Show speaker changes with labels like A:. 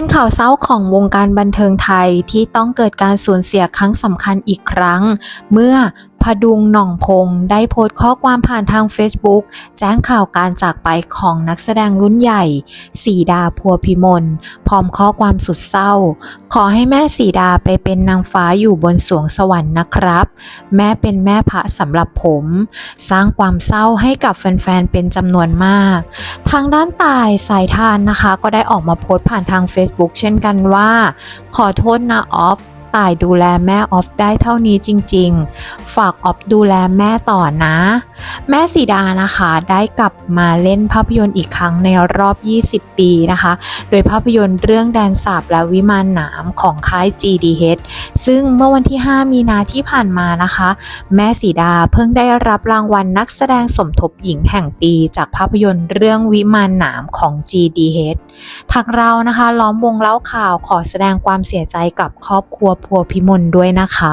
A: เป็นข่าวเศร้าของวงการบันเทิงไทยที่ต้องเกิดการสูญเสียครั้งสำคัญอีกครั้ง เมื่อ พดุงหน่องพงษ์ได้โพสต์ข้อความผ่านทาง Facebook แจ้งข่าวการจากไปของนักแสดงรุ่นใหญ่สีดาพัวพิมลพร้อมข้อความสุดเศร้า ขอให้แม่สีดาไปเป็นนางฟ้าอยู่บนสวงสวรรค์นะครับ แม่เป็นแม่พระสำหรับผม สร้างความเศร้าให้กับแฟนๆเป็นจำนวนมาก ทางด้านตายสายทานนะคะ ก็ได้ออกมาโพสต์ผ่านทาง Facebook เช่นกันว่า ขอโทษนะออฟ ตายดูแลแม่ออฟได้เท่านี้จริงๆ ฝากออฟดูแลแม่ต่อนะ แม่สีดานะคะได้กลับมาเล่นภาพยนตร์อีกครั้งในรอบ 20 ปีนะคะ โดยภาพยนตร์เรื่องแดนสาบและวิมานหนามของค่าย GDH ซึ่งเมื่อวันที่ 5 มีนาที่ผ่านมานะคะ แม่สีดาเพิ่งได้รับรางวัลนักแสดงสมทบหญิงแห่งปีจากภาพยนตร์เรื่องวิมานหนามของ GDH ทางเรานะคะล้อมวงเล่าข่าวขอแสดงความเสียใจกับครอบครัวพัวพิมลด้วยนะคะ